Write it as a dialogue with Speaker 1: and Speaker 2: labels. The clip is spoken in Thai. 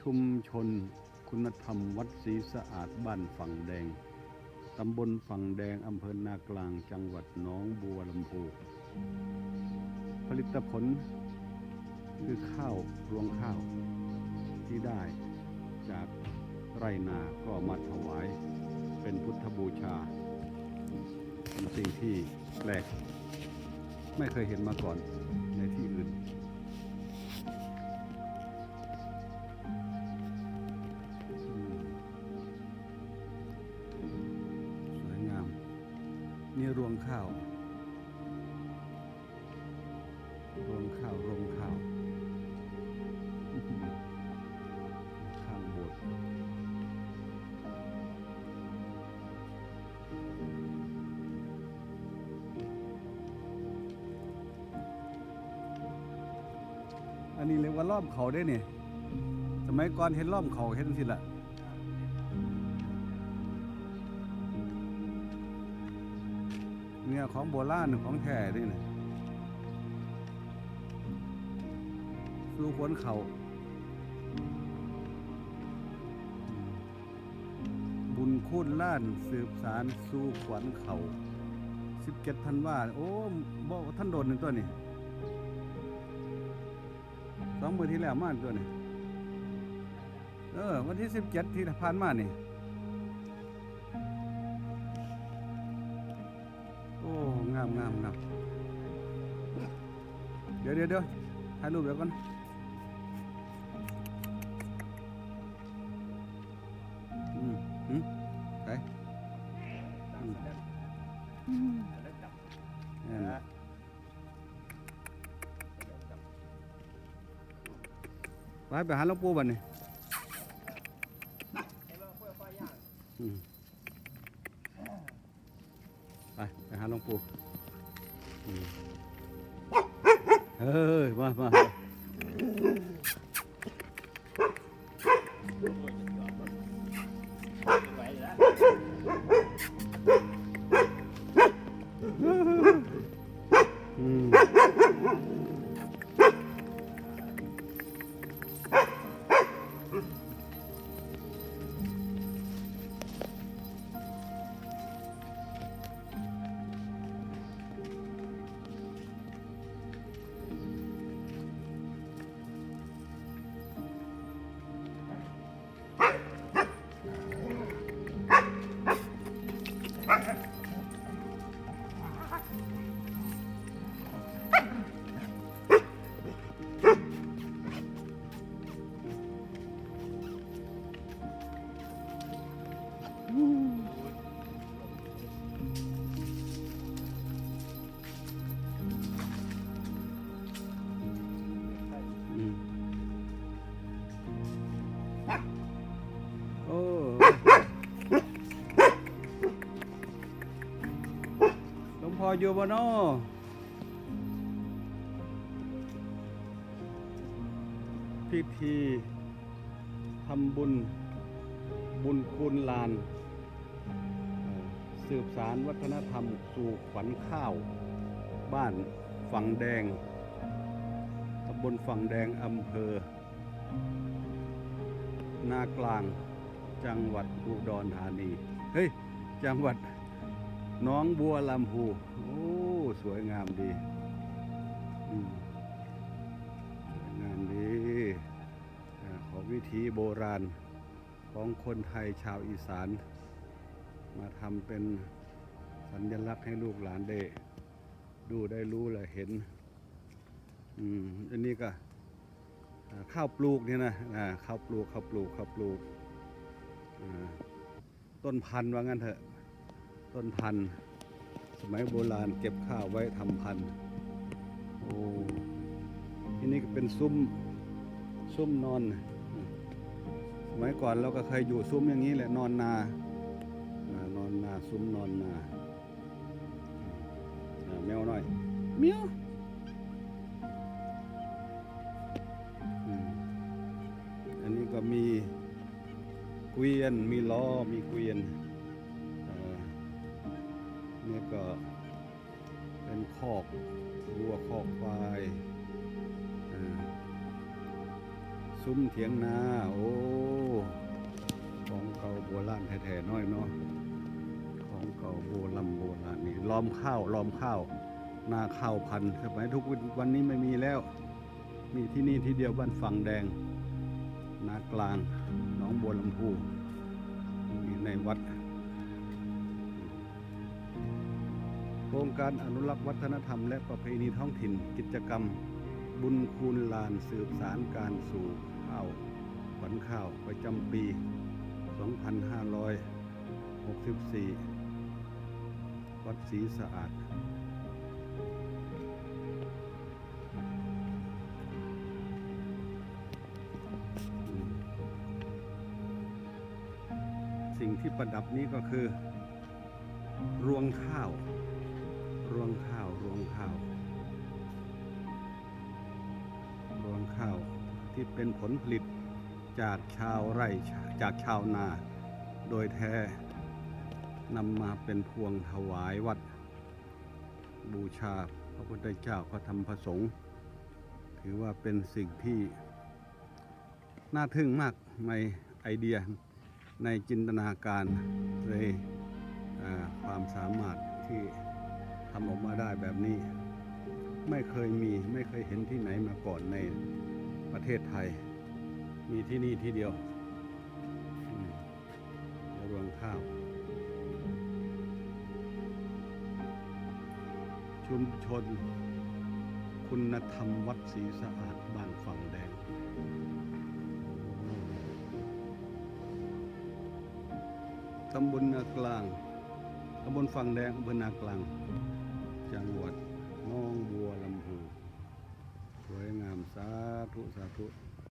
Speaker 1: ชุมชน คุณธรรมวัดศรีสะอาดบ้านฝั่งแดง ตำบลฝั่งแดง อำเภอนากลางจังหวัดหนองบัวลำพูผลิตผลคือข้าวรวงข้าวที่ได้จากไรนาก็มาถวาย เป็นพุทธบูชา เป็นสิ่งที่แปลก ไม่เคยเห็นมาก่อนในที่อื่น ข้าว รวงข้าว รวงข้าว ข้างบสถ์อันนี้เรียกว่าล้อมเขาได้เนี่ย สมัยก่อนเห็นล้อมเขาเห็นสิละ เนี่ยของโบราณของแท้นี่นะสู่ขวนเขาบุญคุณล้านสืบสารสู่ขวัญเขาสิบเจ็ดพันว่าโอ้บอกท่านโดนหนึ่งตัวนี่สองมือที่แล้วมากตัวนี่เออ วันที่สิบเจ็ดที่ผ่านมานี่ เดี๋ยวเดี๋ยวเดี๋ยวถ่ายรูปเดี๋ยวก่อนอืมอืมไปอืมนั่นน่ะไปไปหาหลวงปู่บัดนี่อืมไปไปหาหลวงปู่ เฮ้ยมามาอืม ออยู่บ่นาะพิธีทำบุญบุญคูณลาน สืบสารวัฒนธรรมสู่ขวัญข้าว บ้านฝั่งแดงตำบลฝั่งแดงอำเภอ นากลางจังหวัดอุดรธานี เฮ้ย จังหวัด น้องบัวลำพูโอ้สวยงามดีสวยงามดีของวิถีโบราณของคนไทยชาวอีสาน มาทำเป็นสัญลักษณ์ให้ลูกหลานได้ดูได้รู้และเห็น อืมอันนี้ก็ข้าวปลูกเนี่ยนะข้าวปลูกข้าวปลูกข้าวปลูกต้นพันธุ์ว่างั้นเถอะ ต้นพันธุ์สมัยโบราณเก็บข้าวไว้ทำพันธุ์โอ้ที่นี่ก็เป็นซุ้มซุ้มนอน สมัยก่อนเราก็เคยอยู่ซุ้มอย่างนี้แหละนอนนานอนนาซุ้มนอนนาแมวน้อยเมียวอืมอันนี้ก็มีเกวียนมีล้อมีเกวียน นี่ก็เป็นคอกวัวคอกควายซุ้มเถียงนาโอ้ของเก่าโบราณแท้ๆน้อยเนาะของเก่าโบราณโบราณนี่ล้อมข้าวล้อมข้าวนาข้าวพันธุ์สมัยทุกวันนี้ไม่มีแล้ว มีที่นี่ที่เดียวบ้านฝั่งแดงนากลางหนองบัวลำพูมีในวัด ครงการอนุรักษ์วัฒนธรรมและประเพณีท้องถิ่น กิจกรรม บุญคูณลานสืบสารการสู่ข้าวขวัญข้าวประจำปี 2564 วัดศรีสะอาดสิ่งที่ประดับนี้ก็คือ รวงข้าว รวงข้าวรวงข้าวรวงข้าวที่เป็นผลผลิตจากชาวไร่จากชาวนา โดยแท้นำมาเป็นพวงถวายวัด บูชาพระพุทธเจ้าพระธรรมพระสงฆ์ถือว่าเป็นสิ่งที่ น่าทึ่งมากในไอเดียในจินตนาการในความสามารถที่ ทำออกมาได้แบบนี้ ไม่เคยมีไม่เคยเห็นที่ไหนมาก่อนในประเทศไทย มีที่นี่ที่เดียวรวงข้าว ชุมชน คุณธรรมวัดศรีสะอาดบ้านฝั่งแดงตำบลนากลาง ตำบลฝั่งแดงอำเภอนากลาง จังหวัดน้องบัวลำพูสวยงามสาธุสาธุ